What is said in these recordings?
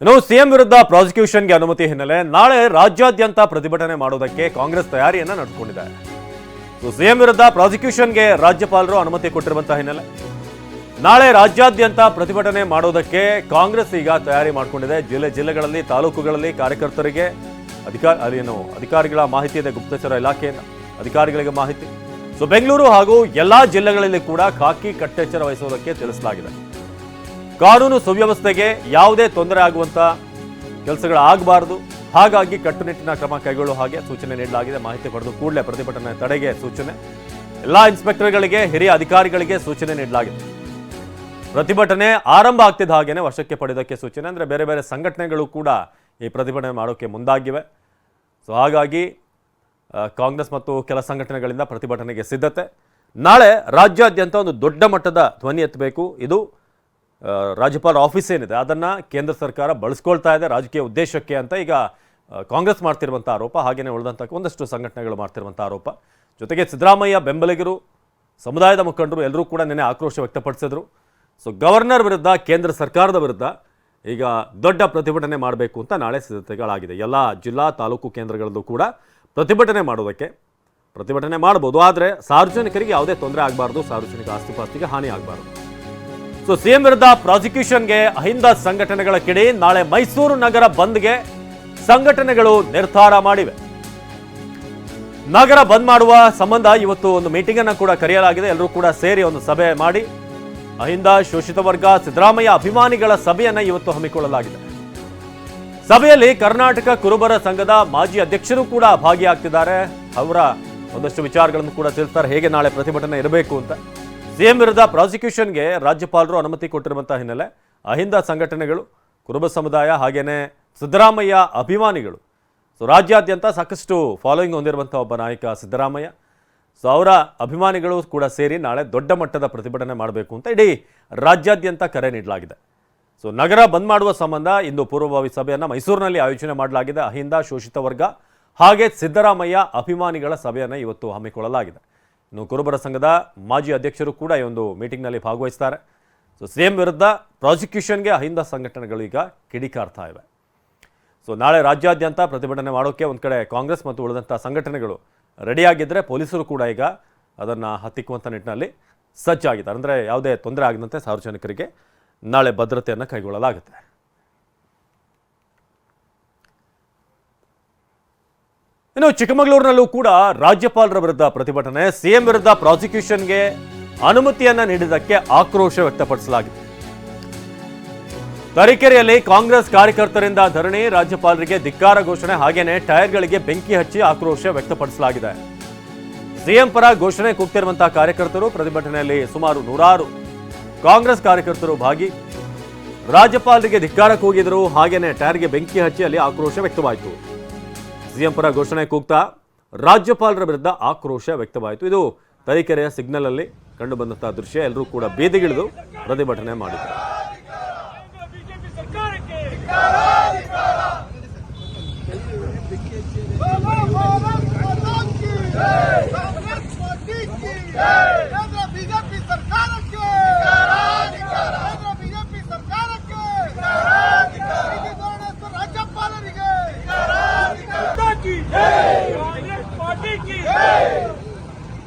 ಇನ್ನು ಸಿಎಂ ವಿರುದ್ಧ ಪ್ರಾಸಿಕ್ಯೂಷನ್ಗೆ ಅನುಮತಿ ಹಿನ್ನೆಲೆ ನಾಳೆ ರಾಜ್ಯಾದ್ಯಂತ ಪ್ರತಿಭಟನೆ ಮಾಡುವುದಕ್ಕೆ ಕಾಂಗ್ರೆಸ್ ತಯಾರಿಯನ್ನ ನಡೆಸಿಕೊಂಡಿದೆ. ಸೊ ಸಿಎಂ ವಿರುದ್ಧ ಪ್ರಾಸಿಕ್ಯೂಷನ್ಗೆ ರಾಜ್ಯಪಾಲರು ಅನುಮತಿ ಕೊಟ್ಟಿರುವಂತಹ ಹಿನ್ನೆಲೆ. ನಾಳೆ ರಾಜ್ಯಾದ್ಯಂತ ಪ್ರತಿಭಟನೆ ಮಾಡೋದಕ್ಕೆ ಕಾಂಗ್ರೆಸ್ ಈಗ ತಯಾರಿ ಮಾಡಿಕೊಂಡಿದೆ. ಜಿಲ್ಲೆ ಜಿಲ್ಲೆಗಳಲ್ಲಿ, ತಾಲೂಕುಗಳಲ್ಲಿ ಕಾರ್ಯಕರ್ತರಿಗೆ ಅಧಿಕಾರ ಅದೇನು ಅಧಿಕಾರಿಗಳ ಮಾಹಿತಿ ಇದೆ, ಗುಪ್ತಚರ ಇಲಾಖೆಯಿಂದ ಅಧಿಕಾರಿಗಳಿಗೆ ಮಾಹಿತಿ. ಸೊ, ಬೆಂಗಳೂರು ಹಾಗೂ ಎಲ್ಲಾ ಜಿಲ್ಲೆಗಳಲ್ಲಿ ಕೂಡ ಖಾಕಿ ಕಟ್ಟೆಚ್ಚರ ವಹಿಸುವುದಕ್ಕೆ ತಿಳಿಸಲಾಗಿದೆ. ಕಾನೂನು ಸುವ್ಯವಸ್ಥೆಗೆ ಯಾವುದೇ ತೊಂದರೆ ಕೆಲಸಗಳು ಆಗಬಾರದು. ಹಾಗಾಗಿ ಕಟ್ಟುನಿಟ್ಟಿನ ಕ್ರಮ ಕೈಗೊಳ್ಳುವ ಹಾಗೆ ಸೂಚನೆ ನೀಡಲಾಗಿದೆ. ಮಾಹಿತಿ ಪಡೆದು ಕೂಡಲೇ ಪ್ರತಿಭಟನೆ ತಡೆಗೆ ಸೂಚನೆ. ಎಲ್ಲಾ ಇನ್ಸ್ಪೆಕ್ಟರ್ಗಳಿಗೆ, ಹಿರಿಯ ಅಧಿಕಾರಿಗಳಿಗೆ ಸೂಚನೆ ನೀಡಲಾಗಿದೆ. ಪ್ರತಿಭಟನೆ ಆರಂಭ ಆಗ್ತಿದ್ದ ಹಾಗೇನೆ ವಶಕ್ಕೆ ಪಡೆಯೋದಕ್ಕೆ ಸೂಚನೆ. ಅಂದರೆ ಬೇರೆ ಬೇರೆ ಸಂಘಟನೆಗಳು ಕೂಡ ಈ ಪ್ರತಿಭಟನೆ ಮಾಡೋಕ್ಕೆ ಮುಂದಾಗಿವೆ. ಸೊ ಹಾಗಾಗಿ ಕಾಂಗ್ರೆಸ್ ಮತ್ತು ಕೆಲ ಸಂಘಟನೆಗಳಿಂದ ಪ್ರತಿಭಟನೆಗೆ ಸಿದ್ಧತೆ. ನಾಳೆ ರಾಜ್ಯಾದ್ಯಂತ ಒಂದು ದೊಡ್ಡ ಮಟ್ಟದ ಧ್ವನಿ ಎತ್ತಬೇಕು. ಇದು ರಾಜ್ಯಪಾಲ ಆಫೀಸ್ ಏನಿದೆ, ಅದನ್ನು ಕೇಂದ್ರ ಸರ್ಕಾರ ಬಳಸ್ಕೊಳ್ತಾ ಇದೆ ರಾಜಕೀಯ ಉದ್ದೇಶಕ್ಕೆ ಅಂತ ಈಗ ಕಾಂಗ್ರೆಸ್ ಮಾಡ್ತಿರುವಂಥ ಆರೋಪ ಹಾಗೆಯೇ ಉಳಿದಂಥ ಒಂದಷ್ಟು ಸಂಘಟನೆಗಳು ಮಾಡ್ತಿರುವಂಥ ಆರೋಪ. ಜೊತೆಗೆ ಸಿದ್ದರಾಮಯ್ಯ ಬೆಂಬಲಿಗರು, ಸಮುದಾಯದ ಮುಖಂಡರು ಎಲ್ಲರೂ ಕೂಡ ನಿನ್ನೆ ಆಕ್ರೋಶ ವ್ಯಕ್ತಪಡಿಸಿದ್ರು. ಸೊ ಗವರ್ನರ್ ವಿರುದ್ಧ, ಕೇಂದ್ರ ಸರ್ಕಾರದ ವಿರುದ್ಧ ಈಗ ದೊಡ್ಡ ಪ್ರತಿಭಟನೆ ಮಾಡಬೇಕು ಅಂತ ನಾಳೆ ಸಿದ್ಧತೆಗಳಾಗಿದೆ. ಎಲ್ಲ ಜಿಲ್ಲಾ ತಾಲೂಕು ಕೇಂದ್ರಗಳಲ್ಲೂ ಕೂಡ ಪ್ರತಿಭಟನೆ ಮಾಡೋದಕ್ಕೆ ಪ್ರತಿಭಟನೆ ಮಾಡ್ಬೋದು. ಆದರೆ ಸಾರ್ವಜನಿಕರಿಗೆ ಯಾವುದೇ ತೊಂದರೆ ಆಗಬಾರ್ದು, ಸಾರ್ವಜನಿಕ ಆಸ್ತಿಪಾಸ್ತಿಗೆ ಹಾನಿ ಆಗಬಾರ್ದು. ಸೊ ಸಿಎಂ ವಿರುದ್ಧ ಪ್ರಾಸಿಕ್ಯೂಷನ್ಗೆ ಅಹಿಂದ ಸಂಘಟನೆಗಳ ಕಿಡಿ ನಾಳೆ ಮೈಸೂರು ನಗರ ಬಂದ್ಗೆ ಸಂಘಟನೆಗಳು ನಿರ್ಧಾರ ಮಾಡಿವೆ. ನಗರ ಬಂದ್ ಮಾಡುವ ಸಂಬಂಧ ಇವತ್ತು ಒಂದು ಮೀಟಿಂಗ್ ಅನ್ನು ಕೂಡ ಕರೆಯಲಾಗಿದೆ. ಎಲ್ಲರೂ ಕೂಡ ಸೇರಿ ಒಂದು ಸಭೆ ಮಾಡಿ ಅಹಿಂದ ಶೋಷಿತ ವರ್ಗ, ಸಿದ್ದರಾಮಯ್ಯ ಅಭಿಮಾನಿಗಳ ಸಭೆಯನ್ನ ಇವತ್ತು ಹಮ್ಮಿಕೊಳ್ಳಲಾಗಿದೆ. ಸಭೆಯಲ್ಲಿ ಕರ್ನಾಟಕ ಕುರುಬರ ಸಂಘದ ಮಾಜಿ ಅಧ್ಯಕ್ಷರು ಕೂಡ ಭಾಗಿಯಾಗ್ತಿದ್ದಾರೆ. ಅವರ ಒಂದಷ್ಟು ವಿಚಾರಗಳನ್ನು ಕೂಡ ತಿಳಿಸ್ತಾರೆ. ಹೇಗೆ ನಾಳೆ ಪ್ರತಿಭಟನೆ ಇರಬೇಕು ಅಂತ. ಸಿಎಂ ವಿರುದ್ಧ ಪ್ರಾಸಿಕ್ಯೂಷನ್ಗೆ ರಾಜ್ಯಪಾಲರು ಅನುಮತಿ ಕೊಟ್ಟಿರುವಂತಹ ಹಿನ್ನೆಲೆ ಅಹಿಂದ ಸಂಘಟನೆಗಳು, ಕುರುಬ ಸಮುದಾಯ ಹಾಗೇನೆ ಸಿದ್ದರಾಮಯ್ಯ ಅಭಿಮಾನಿಗಳು. ಸೊ, ರಾಜ್ಯಾದ್ಯಂತ ಸಾಕಷ್ಟು ಫಾಲೋಯಿಂಗ್ ಹೊಂದಿರುವಂಥ ಒಬ್ಬ ನಾಯಕ ಸಿದ್ದರಾಮಯ್ಯ. ಸೊ, ಅವರ ಅಭಿಮಾನಿಗಳು ಕೂಡ ಸೇರಿ ನಾಳೆ ದೊಡ್ಡ ಮಟ್ಟದ ಪ್ರತಿಭಟನೆ ಮಾಡಬೇಕು ಅಂತ ಇಡೀ ರಾಜ್ಯಾದ್ಯಂತ ಕರೆ ನೀಡಲಾಗಿದೆ. ಸೊ, ನಗರ ಬಂದ್ ಮಾಡುವ ಸಂಬಂಧ ಇಂದು ಪೂರ್ವಭಾವಿ ಸಭೆಯನ್ನು ಮೈಸೂರಿನಲ್ಲಿ ಆಯೋಜನೆ ಮಾಡಲಾಗಿದೆ ಅಹಿಂದ ಶೋಷಿತ ವರ್ಗ. ಹಾಗೆ ಸಿದ್ದರಾಮಯ್ಯ ಅಭಿಮಾನಿಗಳ ಸಭೆಯನ್ನು ಇವತ್ತು ಹಮ್ಮಿಕೊಳ್ಳಲಾಗಿದೆ. ಇನ್ನು ಕುರುಬರ ಸಂಘದ ಮಾಜಿ ಅಧ್ಯಕ್ಷರು ಕೂಡ ಈ ಒಂದು ಮೀಟಿಂಗ್ನಲ್ಲಿ ಭಾಗವಹಿಸ್ತಾರೆ. ಸೊ ಸಿಎಂ ವಿರುದ್ಧ ಪ್ರಾಸಿಕ್ಯೂಷನ್ಗೆ ಅಹಿಂದ ಸಂಘಟನೆಗಳು ಈಗ ಕಿಡಿಕಾರ್ತಾ ಇವೆ. ಸೊ ನಾಳೆ ರಾಜ್ಯಾದ್ಯಂತ ಪ್ರತಿಭಟನೆ ಮಾಡೋಕ್ಕೆ ಒಂದು ಕಡೆ ಕಾಂಗ್ರೆಸ್ ಮತ್ತು ಉಳಿದಂಥ ಸಂಘಟನೆಗಳು ರೆಡಿಯಾಗಿದ್ದರೆ ಪೊಲೀಸರು ಕೂಡ ಈಗ ಅದನ್ನು ಹತ್ತಿಕ್ಕುವಂಥ ನಿಟ್ಟಿನಲ್ಲಿ ಸಜ್ಜಾಗಿದ್ದಾರೆ. ಅಂದರೆ ಯಾವುದೇ ತೊಂದರೆ ಆಗದಂತೆ ಸಾರ್ವಜನಿಕರಿಗೆ ನಾಳೆ ಭದ್ರತೆಯನ್ನು ಕೈಗೊಳ್ಳಲಾಗುತ್ತೆ. ಇನ್ನು ಚಿಕ್ಕಮಗಳೂರಿನಲ್ಲೂ ಕೂಡ ರಾಜ್ಯಪಾಲರ ವಿರುದ್ಧ ಪ್ರತಿಭಟನೆ, ಸಿಎಂ ವಿರುದ್ಧ ಪ್ರಾಸಿಕ್ಯೂಷನ್ಗೆ ಅನುಮತಿಯನ್ನ ನೀಡಿದ್ದಕ್ಕೆ ಆಕ್ರೋಶ ವ್ಯಕ್ತಪಡಿಸಲಾಗಿದೆ. ತರೀಕೆರೆಯಲ್ಲಿ ಕಾಂಗ್ರೆಸ್ ಕಾರ್ಯಕರ್ತರಿಂದ ಧರಣಿ, ರಾಜ್ಯಪಾಲರಿಗೆ ಧಿಕ್ಕಾರ ಘೋಷಣೆ, ಹಾಗೇನೆ ಟೈರ್ಗಳಿಗೆ ಬೆಂಕಿ ಹಚ್ಚಿ ಆಕ್ರೋಶ ವ್ಯಕ್ತಪಡಿಸಲಾಗಿದೆ. ಸಿಎಂ ಪರ ಘೋಷಣೆ ಕೂಗ್ತಿರುವಂತಹ ಕಾರ್ಯಕರ್ತರು, ಪ್ರತಿಭಟನೆಯಲ್ಲಿ ಸುಮಾರು ನೂರಾರು ಕಾಂಗ್ರೆಸ್ ಕಾರ್ಯಕರ್ತರು ಭಾಗಿ. ರಾಜ್ಯಪಾಲರಿಗೆ ಧಿಕ್ಕಾರ ಕೂಗಿದರು, ಹಾಗೇನೆ ಟೈರ್ಗೆ ಬೆಂಕಿ ಹಚ್ಚಿ ಅಲ್ಲಿ ಆಕ್ರೋಶ ವ್ಯಕ್ತವಾಯಿತು. ಸಿಎಂ ಪರ ಘೋಷಣೆ ಕೂಗ್ತಾ ರಾಜ್ಯಪಾಲರ ವಿರುದ್ಧ ಆಕ್ರೋಶ ವ್ಯಕ್ತವಾಯಿತು. ಇದು ತರೀಕೆರೆಯ ಸಿಗ್ನಲ್ ಅಲ್ಲಿ ಕಂಡು ಬಂದಂತಹ ದೃಶ್ಯ. ಎಲ್ಲರೂ ಕೂಡ ಬೀದಿಗಿಳಿದು ಪ್ರತಿಭಟನೆ ಮಾಡಿದರು.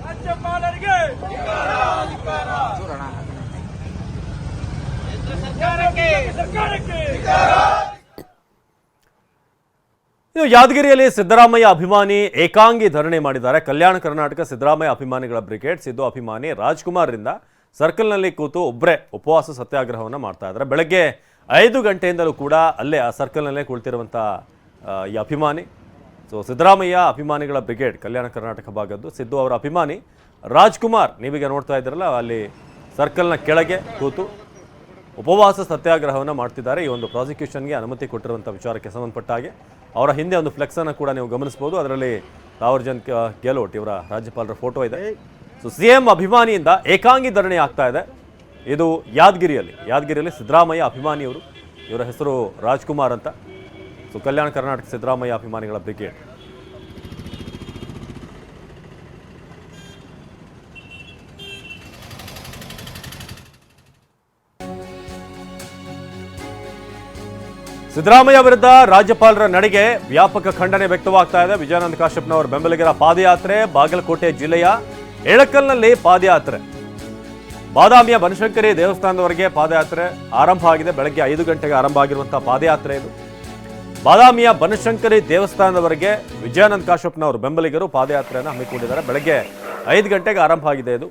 ರಾಜ್ಯಪಾಲರಿಗೆ ಯಾದಗಿರಿಯಲ್ಲಿ ಸಿದ್ದರಾಮಯ್ಯ ಅಭಿಮಾನಿ ಏಕಾಂಗಿ ಧರಣಿ ಮಾಡಿದ್ದಾರೆ. ಕಲ್ಯಾಣ ಕರ್ನಾಟಕ ಸಿದ್ದರಾಮಯ್ಯ ಅಭಿಮಾನಿಗಳ ಬ್ರಿಗೇಡ್ ಸಿದ್ದು ಅಭಿಮಾನಿ ರಾಜ್ಕುಮಾರ್ರಿಂದ ಸರ್ಕಲ್ನಲ್ಲಿ ಕೂತು ಒಬ್ಬರೇ ಉಪವಾಸ ಸತ್ಯಾಗ್ರಹವನ್ನು ಮಾಡ್ತಾ ಇದ್ದಾರೆ. ಬೆಳಗ್ಗೆ ಐದು ಗಂಟೆಯಿಂದಲೂ ಕೂಡ ಅಲ್ಲೇ ಆ ಸರ್ಕಲ್ನಲ್ಲೇ ಕುಳಿತಿರುವಂಥ ಈ ಅಭಿಮಾನಿ ಸೊ ಸಿದ್ದರಾಮಯ್ಯ ಅಭಿಮಾನಿಗಳ ಬ್ರಿಗೇಡ್ ಕಲ್ಯಾಣ ಕರ್ನಾಟಕ ಭಾಗದ್ದು. ಸಿದ್ದು ಅವರ ಅಭಿಮಾನಿ ರಾಜ್ಕುಮಾರ್, ನೀವೀಗ ನೋಡ್ತಾ ಇದ್ದೀರಲ್ಲ, ಅಲ್ಲಿ ಸರ್ಕಲ್ನ ಕೆಳಗೆ ಕೂತು ಉಪವಾಸ ಸತ್ಯಾಗ್ರಹವನ್ನು ಮಾಡ್ತಿದ್ದಾರೆ. ಈ ಒಂದು ಪ್ರಾಸಿಕ್ಯೂಷನ್ಗೆ ಅನುಮತಿ ಕೊಟ್ಟಿರುವಂಥ ವಿಚಾರಕ್ಕೆ ಸಂಬಂಧಪಟ್ಟ ಹಾಗೆ ಅವರ ಹಿಂದೆ ಒಂದು ಫ್ಲೆಕ್ಸನ್ನು ಕೂಡ ನೀವು ಗಮನಿಸ್ಬೋದು ಅದರಲ್ಲಿ ತಾವರ್ಜನ್ ಗೆಹ್ಲೋಟ್ ಇವರ ರಾಜ್ಯಪಾಲರ ಫೋಟೋ ಇದೆ. ಸೊ ಸಿ ಎಂ ಅಭಿಮಾನಿಯಿಂದ ಏಕಾಂಗಿ ಧರಣಿ ಆಗ್ತಾ ಇದೆ. ಇದು ಯಾದಗಿರಿಯಲ್ಲಿ ಯಾದಗಿರಿಯಲ್ಲಿ ಸಿದ್ದರಾಮಯ್ಯ ಅಭಿಮಾನಿಯವರು. ಇವರ ಹೆಸರು ರಾಜ್ಕುಮಾರ್ ಅಂತ. ಸೊ ಕಲ್ಯಾಣ ಕರ್ನಾಟಕ ಸಿದ್ದರಾಮಯ್ಯ ಅಭಿಮಾನಿಗಳ ಬ್ರಿಗೇಡ್ ಸಿದ್ದರಾಮಯ್ಯ ವಿರುದ್ಧ ರಾಜ್ಯಪಾಲರ ನಡೆಗೆ ವ್ಯಾಪಕ ಖಂಡನೆ ವ್ಯಕ್ತವಾಗ್ತಾ ಇದೆ. ವಿಜಯಾನಂದ ಕಾಶ್ಯಪ್ನವರ ಬೆಂಬಲಿಗರ ಪಾದಯಾತ್ರೆ, ಬಾಗಲಕೋಟೆ ಜಿಲ್ಲೆಯ ಎಳಕಲ್ನಲ್ಲಿ ಪಾದಯಾತ್ರೆ. ಬಾದಾಮಿಯ ಬನಶಂಕರಿ ದೇವಸ್ಥಾನದವರೆಗೆ ಪಾದಯಾತ್ರೆ ಆರಂಭ ಆಗಿದೆ. ಬೆಳಗ್ಗೆ ಐದು ಗಂಟೆಗೆ ಆರಂಭ ಆಗಿರುವಂತಹ ಪಾದಯಾತ್ರೆ ಇದು. ಬಾದಾಮಿಯ ಬನಶಂಕರಿ ದೇವಸ್ಥಾನದವರೆಗೆ ವಿಜಯಾನಂದ ಕಾಶ್ಯಪ್ನವರು ಬೆಂಬಲಿಗರು ಪಾದಯಾತ್ರೆಯನ್ನು ಹಮ್ಮಿಕೊಂಡಿದ್ದಾರೆ. ಬೆಳಗ್ಗೆ ಐದು ಗಂಟೆಗೆ ಆರಂಭ ಆಗಿದೆ ಇದು.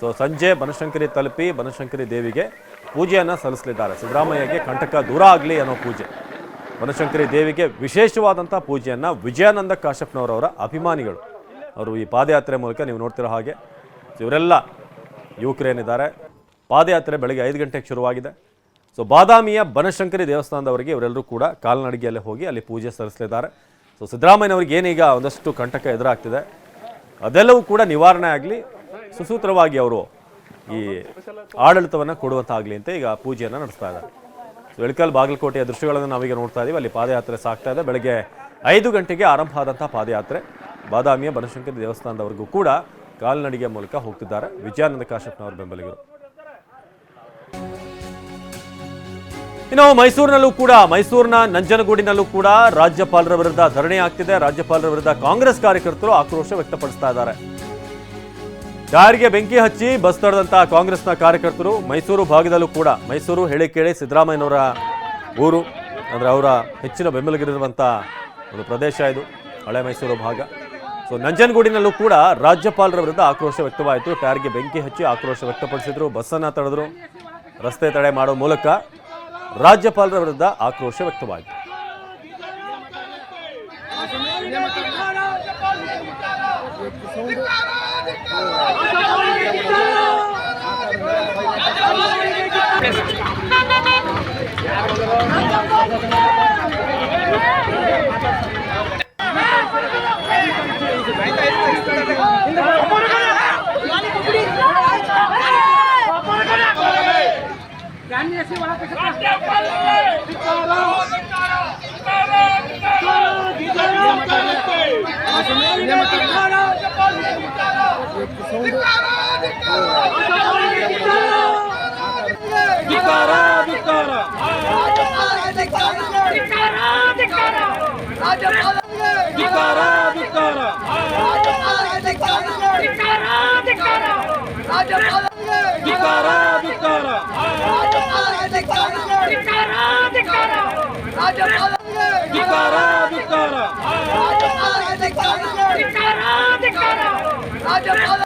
ಸೊ ಸಂಜೆ ಬನಶಂಕರಿ ತಲುಪಿ ಬನಶಂಕರಿ ದೇವಿಗೆ ಪೂಜೆಯನ್ನು ಸಲ್ಲಿಸಲಿದ್ದಾರೆ. ಸಿದ್ದರಾಮಯ್ಯಗೆ ಕಂಟಕ ದೂರ ಆಗಲಿ ಅನ್ನೋ ಪೂಜೆ. ಬನಶಂಕರಿ ದೇವಿಗೆ ವಿಶೇಷವಾದಂಥ ಪೂಜೆಯನ್ನು ವಿಜಯಾನಂದ ಕಾಶ್ಯಪ್ನವರವರ ಅಭಿಮಾನಿಗಳು. ಅವರು ಈ ಪಾದಯಾತ್ರೆ ಮೂಲಕ ನೀವು ನೋಡ್ತಿರೋ ಹಾಗೆ. ಇವರೆಲ್ಲ ಯುವಕರೇನಿದ್ದಾರೆ ಪಾದಯಾತ್ರೆ ಬೆಳಗ್ಗೆ ಐದು ಗಂಟೆಗೆ ಶುರುವಾಗಿದೆ. ಸೊ ಬಾದಾಮಿಯ ಬನಶಂಕರಿ ದೇವಸ್ಥಾನದವರಿಗೆ ಇವರೆಲ್ಲರೂ ಕೂಡ ಕಾಲ್ನಡಿಗೆಯಲ್ಲೇ ಹೋಗಿ ಅಲ್ಲಿ ಪೂಜೆ ಸಲ್ಲಿಸಲಿದ್ದಾರೆ. ಸೊ ಸಿದ್ದರಾಮಯ್ಯನವ್ರಿಗೆ ಏನೀಗ ಒಂದಷ್ಟು ಕಂಟಕ ಎದುರಾಗ್ತಿದೆ. ಅದೆಲ್ಲವೂ ಕೂಡ ನಿವಾರಣೆ ಆಗಲಿ, ಸುಸೂತ್ರವಾಗಿ ಅವರು ಈ ಆಡಳಿತವನ್ನು ಕೊಡುವಂತಾಗಲಿ ಅಂತ ಈಗ ಪೂಜೆಯನ್ನು ನಡೆಸ್ತಾ ಇದ್ದಾರೆ. ಸೊ ಇಳಕಲ್ ಬಾಗಲಕೋಟೆಯ ದೃಶ್ಯಗಳನ್ನು ನಾವೀಗ ನೋಡ್ತಾ ಇದ್ದೀವಿ. ಅಲ್ಲಿ ಪಾದಯಾತ್ರೆ ಸಾಗ್ತಾ ಇದೆ. ಬೆಳಗ್ಗೆ ಐದು ಗಂಟೆಗೆ ಆರಂಭ ಆದಂಥ ಪಾದಯಾತ್ರೆ ಬಾದಾಮಿಯ ಬನಶಂಕರಿ ದೇವಸ್ಥಾನದವರೆಗೂ ಕೂಡ ಕಾಲ್ನಡಿಗೆ ಮೂಲಕ ಹೋಗ್ತಿದ್ದಾರೆ. ವಿಜಯಾನಂದ ಕಾಶ್ಯಪ್ನವರ ಬೆಂಬಲಿಗರು. ಇನ್ನು ಮೈಸೂರಿನಲ್ಲೂ ಕೂಡ, ಮೈಸೂರಿನ ನಂಜನಗೂಡಿನಲ್ಲೂ ಕೂಡ ರಾಜ್ಯಪಾಲರ ವಿರುದ್ಧ ಧರಣಿ ಆಗ್ತಿದೆ. ರಾಜ್ಯಪಾಲರ ವಿರುದ್ಧ ಕಾಂಗ್ರೆಸ್ ಕಾರ್ಯಕರ್ತರು ಆಕ್ರೋಶ ವ್ಯಕ್ತಪಡಿಸ್ತಾ ಇದ್ದಾರೆ. ಕಾರಿಗೆ ಬೆಂಕಿ ಹಚ್ಚಿ ಬಸ್ ತಡೆದಂತಹ ಕಾಂಗ್ರೆಸ್ನ ಕಾರ್ಯಕರ್ತರು ಮೈಸೂರು ಭಾಗದಲ್ಲೂ ಕೂಡ, ಮೈಸೂರು ಹೇಳಿ ಕೇಳಿ ಸಿದ್ದರಾಮಯ್ಯನವರ ಊರು, ಅಂದರೆ ಅವರ ಹೆಚ್ಚಿನ ಬೆಂಬಲಿಗರಿರುವಂಥ ಒಂದು ಪ್ರದೇಶ ಇದು, ಹಳೆ ಮೈಸೂರು ಭಾಗ. ಸೊ ನಂಜನಗೂಡಿನಲ್ಲೂ ಕೂಡ ರಾಜ್ಯಪಾಲರ ವಿರುದ್ಧ ಆಕ್ರೋಶ ವ್ಯಕ್ತವಾಯಿತು. ಟೈರ್ಗೆ ಬೆಂಕಿ ಹಚ್ಚಿ ಆಕ್ರೋಶ ವ್ಯಕ್ತಪಡಿಸಿದ್ರು. ಬಸ್ಸನ್ನು ತಡೆದ್ರು. ರಸ್ತೆ ತಡೆ ಮಾಡೋ ಮೂಲಕ ರಾಜ್ಯಪಾಲರ ವಿರುದ್ಧ ಆಕ್ರೋಶ अन्य से वहाँ पे Dikara, dikara. ವ್ಯಕ್ತವಾಯಿತು ರಾಜ್ಯಪಾಲ